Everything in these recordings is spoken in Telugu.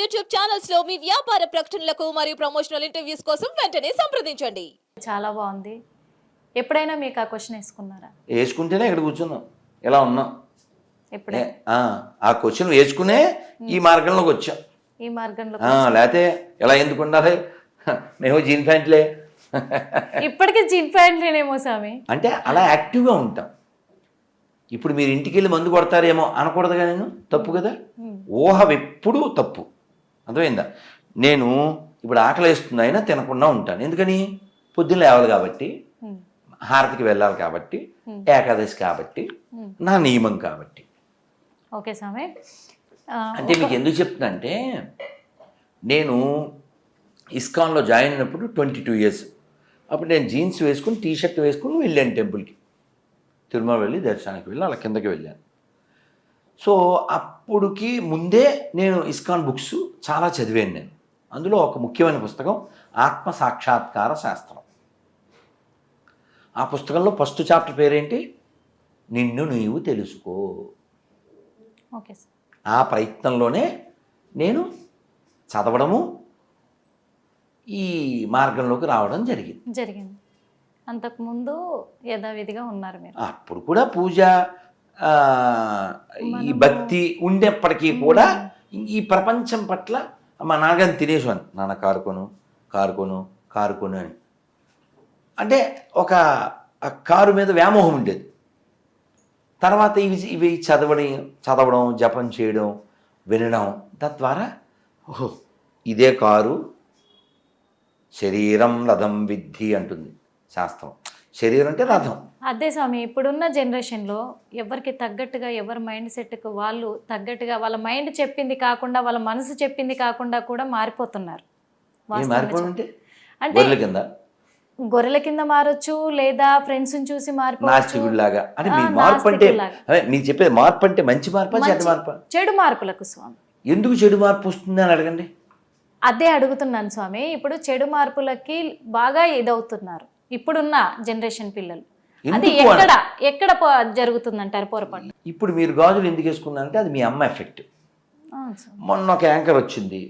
యూట్యూబ్ ఛానల్స్లో మీ వ్యాపార ప్రకటనలకు మరియు ప్రమోషనల్ ఇంటర్వ్యూస్ కోసం వెంటనే సంప్రదించండి. చాలా బాగుంది. ఎప్పుడైనా మీకు ఆ క్వశ్చన్ వేసుకున్నారా? వేసుకుంటేనే ఇక్కడ కూర్చున్నాం. ఇలా ఉన్నాం? ఎప్పుడే? ఆ, ఆ క్వశ్చన్ వేసుకునే ఈ మార్గంలోకి వచ్చాం. ఈ మార్గంలో ఆ, లేకపోతే ఇలా ఎందుకు ఉండాలి? మేము జీన్ ప్యాంట్లే. ఇప్పటికీ జీన్ ప్యాంట్లేనేమో స్వామి. అంటే అలా యాక్టివ్గా ఉంటాం. ఇప్పుడు మీరు ఇంటికి వెళ్ళి మందు కొడతారేమో అనకూడదుగా నేను? తప్పు కదా? ఊహ ఎప్పుడూ తప్పు. అర్థమైందా? నేను ఇప్పుడు ఆకలి వేస్తుంది అయినా తినకుండా ఉంటాను. ఎందుకని? పొద్దున్న లేవాలి కాబట్టి. హారతికి వెళ్ళాలి కాబట్టి ఏకాదశి కాబట్టి నా నియమం కాబట్టి. ఓకే స్వామి. అంటే మీకు ఎందుకు చెప్తున్నా అంటే నేను ఇస్కాన్లో జాయిన్ అయినప్పుడు ట్వంటీ టూ ఇయర్స్ అప్పుడు నేను జీన్స్ వేసుకుని టీ షర్ట్ వేసుకుని వెళ్ళాను టెంపుల్కి. తిరుమల వెళ్ళి దర్శనానికి వెళ్ళి అలా కిందకి వెళ్ళాను. సో అప్పుడుకి ముందే నేను ఇస్కాన్ బుక్స్ చాలా చదివాను నేను. అందులో ఒక ముఖ్యమైన పుస్తకం ఆత్మ సాక్షాత్కార శాస్త్రం. ఆ పుస్తకంలో ఫస్ట్ చాప్టర్ పేరేంటి? నిన్ను నీవు తెలుసుకో. Okay sir. ఆ ప్రయత్నంలోనే నేను చదవడము ఈ మార్గంలోకి రావడం జరిగింది. జరిగింది. అంతకుముందు యథావిధిగా ఉన్నారు మీరు. అప్పుడు కూడా పూజ ఈ భక్తి ఉండేప్పటికీ కూడా ఈ ప్రపంచం పట్ల మా నాన్నగారిని తినేసాను నాన్న కారుకొను కారుకొను కారుకొను అని. అంటే ఒక కారు మీద వ్యామోహం ఉండేది. తర్వాత ఇవి ఇవి చదవడం చదవడం జపం చేయడం వినడం తద్వారా ఓహో ఇదే కారు శరీరం రథం విద్ధి అంటుంది శాస్త్రం. శరీరం అంటే రథం. అదే స్వామి ఇప్పుడున్న జనరేషన్లో ఎవరికి తగ్గట్టుగా ఎవరి మైండ్ సెట్కి వాళ్ళు తగ్గట్టుగా వాళ్ళ మైండ్ చెప్పింది కాకుండా వాళ్ళ మనసు చెప్పింది కాకుండా కూడా మారిపోతున్నారు. అంటే? గొర్రెల కింద. గొర్రెల కింద మారొచ్చు లేదా ఫ్రెండ్స్ చూసి మారిపోవచ్చు. నాస్తికుడిలాగా. అంటే మీ ఆ, మార్పు అంటే మీరు చెప్పేది మార్పు అంటే మంచి మార్పా మంచి- మార్పా? చెడు మార్పులకు స్వామి. ఎందుకు చెడు మార్పు వస్తుంది అని అడగండి. అదే అడుగుతున్నాను స్వామి. ఇప్పుడు చెడు మార్పులకి బాగా ఇదవుతున్నారు. ఇప్పుడున్న జనరేషన్ పిల్లలు. అది ఎక్కడ ఎక్కడ జరుగుతుందంటారు పొరపాటు? ఇప్పుడు మీరు గాజులు ఎందుకు వేసుకున్నారంటే అది మీ అమ్మ ఎఫెక్ట్. మొన్న ఒక యాంకర్ వచ్చింది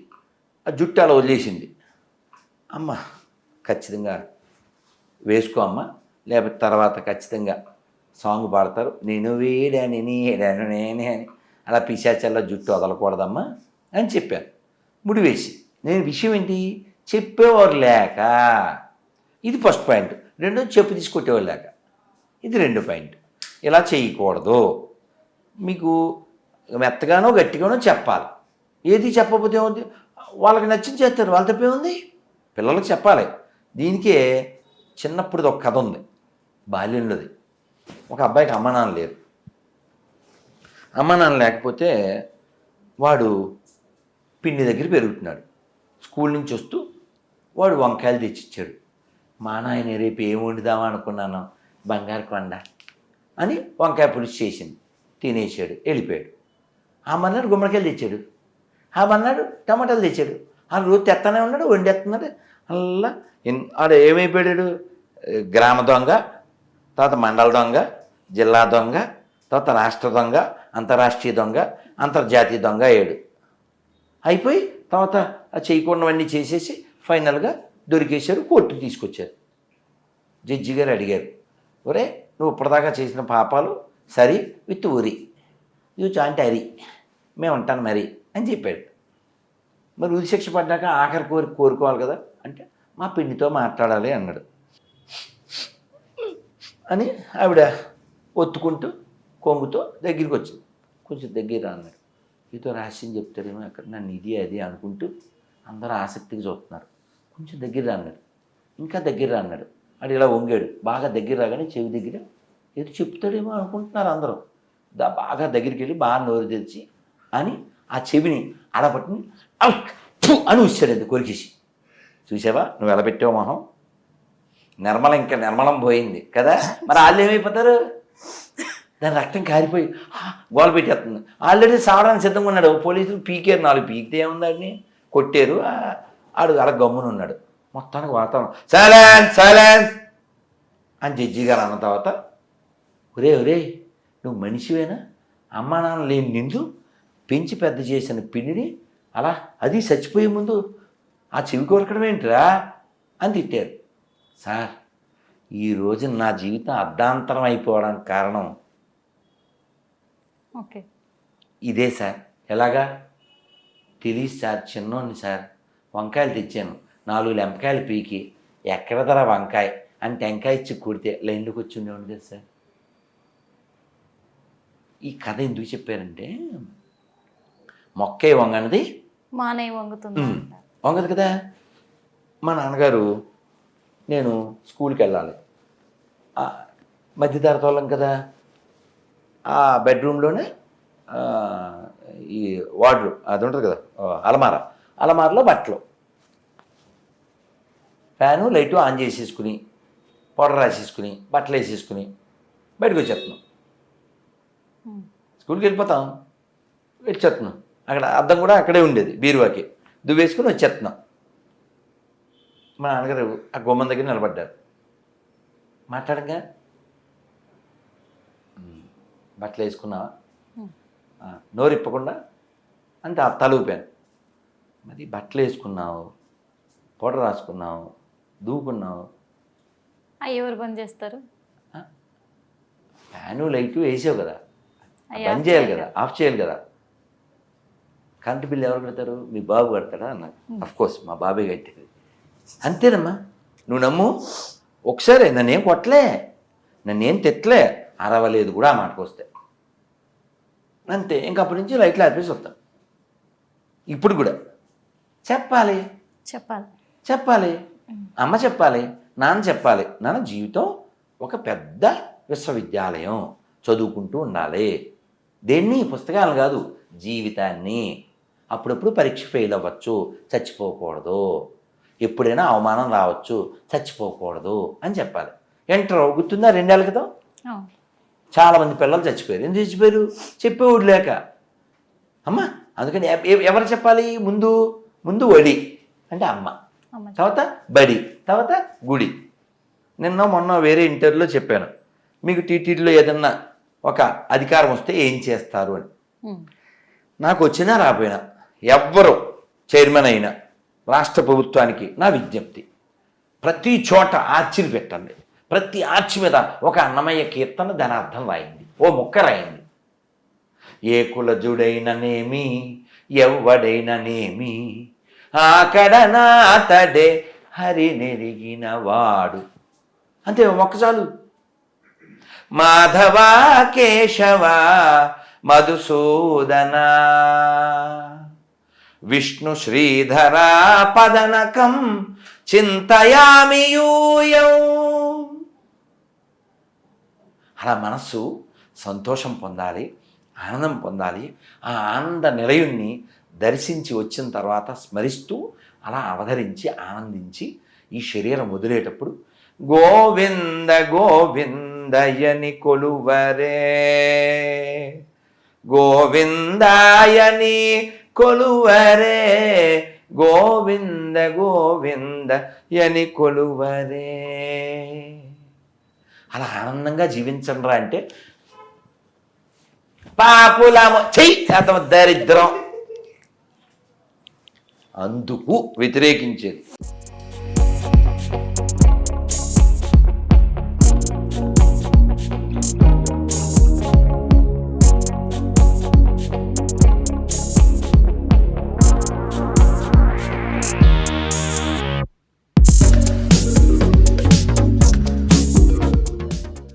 ఆ జుట్టు అలా వదిలేసింది. అమ్మ ఖచ్చితంగా వేసుకో అమ్మ లేకపోతే తర్వాత ఖచ్చితంగా సాంగ్ పాడతారు. నేను వేడాని నీడాను నేనే అని. అలా పిశాచల్లా జుట్టు వదలకూడదమ్మా అని చెప్పాను ముడివేసి. నేను విషయం ఏంటి? చెప్పేవారు లేక ఇది ఫస్ట్ పాయింట్. రెండో చెప్పు తీసుకొట్టేవారు లేక ఇది రెండో పాయింట్. ఇలా చేయకూడదు. మీకు మెత్తగానో గట్టిగానో చెప్పాలి. ఏది చెప్పకపోతే ఏముంది? వాళ్ళకి నచ్చింది చేస్తారు. వాళ్ళ తప్పే ఉంది? పిల్లలకు చెప్పాలి. దీనికే చిన్నప్పుడు ఒక కథ ఉంది. బాల్యంలోది. ఒక అబ్బాయికి అమ్మ నాన్న లేరు. అమ్మ నాన్న లేకపోతే వాడు పిన్ని దగ్గర పెరుగుతున్నాడు. స్కూల్ నుంచి వస్తూ వాడు వంకాయలు తెచ్చిచ్చాడు. మా నాయన రేపు ఏం వండుదామా అనుకున్నాను బంగారు కొండ అని వంకాయ పులుసు చేసింది. తినేసాడు వెళ్ళిపోయాడు. ఆ మన్నాడు గుమ్మడికాయలు తెచ్చాడు. ఆ మన్నాడు టమాటాలు తెచ్చాడు. ఆ రోజు తెత్తనే ఉన్నాడు వండేస్తున్నాడు. అలా ఆడ ఏమైపోయాడు? గ్రామ దొంగ తర్వాత మండల దొంగ జిల్లా దొంగ తర్వాత రాష్ట్ర దొంగ అంతరాష్ట్రీయ దొంగ అంతర్జాతీయ దొంగ అయ్యాడు. అయిపోయి తర్వాత చేయకుండావన్నీ చేసేసి ఫైనల్గా దొరికేశారు కోర్టుకు తీసుకొచ్చారు. జడ్జి గారు అడిగారు ఒరే నువ్వు ఇప్పటిదాకా చేసిన పాపాలు సరి విత్ ఊరి యూ చాంటి అరి మేము ఉంటాను మరి అని చెప్పాడు. మరి ఉరి శిక్ష పడ్డాక ఆఖరి కోరి కోరుకోవాలి కదా? అంటే మా పిన్నితో మాట్లాడాలి అన్నాడు. అని ఆవిడ ఒత్తుకుంటూ కొంగుతో దగ్గరికి వచ్చింది. కొంచెం దగ్గర అన్నాడు. ఇతో రహస్యం చెప్తాడేమో అక్కడ. నన్ను ఇది అది అనుకుంటూ అందరూ ఆసక్తిగా చూస్తున్నారు. కొంచెం దగ్గర రాన్నాడు ఇంకా దగ్గర రా అన్నాడు. అది ఇలా వంగాడు. బాగా దగ్గర రాగానే చెవి దగ్గర. ఏదో చెప్తాడేమో అనుకుంటున్నారు అందరూ. దా బాగా దగ్గరికి వెళ్ళి బాగా నోరు తెరిచి అని ఆ చెవిని అడపట్టుని అని వచ్చాడు అది కొరికేసి. చూసావా? నువ్వు ఎలా పెట్టావు మొహం? నిర్మలం ఇంకా నిర్మలం పోయింది కదా? మరి వాళ్ళు ఏమైపోతారు? దాని రక్తం కారిపోయి గోల పెట్టేస్తుంది. ఆల్రెడీ సావడానికి సిద్ధంగా ఉన్నాడు. పోలీసులు పీకారు నాలుగు పీకితే ఏముందని కొట్టారు. ఆడు అలా గమ్మున ఉన్నాడు. మొత్తానికి వాతావరణం. సైలెన్స్ సైలెన్స్ అని జడ్జి గారు అన్న తర్వాత ఒరే ఒరే నువ్వు మనిషివేనా? అమ్మా నాన్న లేని నిందు పెంచి పెద్ద చేసిన పిన్నిని అలా అది చచ్చిపోయే ముందు ఆ చెవి కొరకడం ఏంటిరా? అని తిట్టారు. సార్ ఈ రోజు నా జీవితం అర్ధాంతరం అయిపోవడానికి కారణం ఓకే. ఇదే సార్. ఎలాగా? తెలియదు సార్ చిన్నోడిని సార్. వంకాయలు తెచ్చాను. నాలుగు లెంపకాయలు పీకి. ఎక్కడ ధర వంకాయ? అని టెంకాయ ఇచ్చి కొడితే లైన్లోకి వచ్చి ఉండేవాడు కదా సార్ ఈ కథ ఎందుకు చెప్పారంటే మొక్కే వంగనది మానే వంగుతుంది. వంగదు కదా? మా నాన్నగారు నేను స్కూల్కి వెళ్ళాలి. మధ్యతరగతి వాళ్ళం కదా? ఆ బెడ్రూమ్లోనే ఈ వార్డ్రూమ్ అది ఉంటుంది కదా? అలమార. అలమారలో బట్టలు. ఫ్యాను లైటు ఆన్ చేసేసుకుని పౌడర్ రాసేసుకుని బట్టలు వేసేసుకుని బయటకు వచ్చేస్తున్నాం. స్కూల్కి వెళ్ళిపోతాం వచ్చేస్తున్నాం అక్కడ అద్దం కూడా అక్కడే ఉండేది బీరువాకి. దువ్వేసుకుని వచ్చేస్తున్నాం మా నాన్నగారు ఆ గుమ్మం దగ్గర నిలబడ్డారు. మాట్లాడగా? "ఉమ్, బట్టలు వేసుకున్నావా? ఉమ్. "ఆ, నోరు ఇప్పకుండా అంటే ఆ తల ఊపాను. మరి బట్టలు వేసుకున్నావు పౌడర్ రాసుకున్నావు దూకున్నావు. అవి ఎవరు బంద్ చేస్తారు? ఫ్యాను లైటు వేసావు కదా. బంద్ చేయాలి కదా ఆఫ్ చేయాలి కదా. కరెంట్ బిల్లు ఎవరు కడతారు? మీ బాబు కడతాడా? అన్నారు అఫ్ కోర్స్ మా బాబే కట్టేది. అంతేనమ్మా. నువ్వు నమ్ము. ఒకసారి నన్నేం కొట్టలే నన్నేం తిట్టలే అరవలేదు కూడా ఆ మాటకు వస్తే. అంతే. ఇంక అప్పటి నుంచి లైట్లు ఆపేసి వస్తాం. ఇప్పుడు కూడా. చెప్పాలి. చెప్పాలి. చెప్పాలి. అమ్మ చెప్పాలి నాన్న చెప్పాలి. నాన్న జీవితం ఒక పెద్ద విశ్వవిద్యాలయం. చదువుకుంటూ ఉండాలి. దేన్ని? పుస్తకాలు కాదు జీవితాన్ని. అప్పుడప్పుడు పరీక్ష ఫెయిల్ అవ్వచ్చు చచ్చిపోకూడదు. ఎప్పుడైనా అవమానం రావచ్చు చచ్చిపోకూడదు అని చెప్పాలి. ఎంటర్ గుర్తుందా రెండేళ్ళ క్రితం? చాలామంది పిల్లలు చచ్చిపోయారు. ఎందుకు చచ్చిపోయారు? చెప్పేవాడు లేక. అమ్మ అందుకని ఎవరు చెప్పాలి ముందు? ముందు వడి అంటే అమ్మ. తర్వాత బడి తర్వాత గుడి. నిన్న మొన్న వేరే ఇంటర్వ్యూలో చెప్పాను. మీకు టీటీడీలో ఏదన్నా ఒక అధికారం వస్తే ఏం చేస్తారు అని. నాకు వచ్చినా రాపోయినా ఎవ్వరు చైర్మన్ అయినా రాష్ట్ర ప్రభుత్వానికి నా విజ్ఞప్తి. ప్రతి చోట ఆర్చిని పెట్టండి. ప్రతి ఆర్చి మీద ఒక అన్నమయ్య కీర్తన దాని అర్థం రాయింది. ఓ ముక్క రాయింది. ఏ కులజుడైననేమి? ఎవ్వడైననేమి? ఆకడనా అతడే హరి నెరిగిన వాడు. అంతే మొక్క చాలు మాధవ కేశవ మధుసూదన. విష్ణు శ్రీధర పదనకం చింతయామి అలా మనస్సు సంతోషం పొందాలి. ఆనందం పొందాలి. ఆ ఆనంద నిలయుణ్ణి దర్శించి వచ్చిన తర్వాత స్మరిస్తూ అలా అవతరించి ఆనందించి ఈ శరీరం వదిలేటప్పుడు గోవింద గోవిందయని కొలువరే. గోవిందాయని కొలువరే. గోవింద గోవింద యని కొలువరే. అలా ఆనందంగా జీవించండ్రా అంటే పాపులము. చెయ్యి అతను దరిద్రం. అందుకు వ్యతిరేకించేది.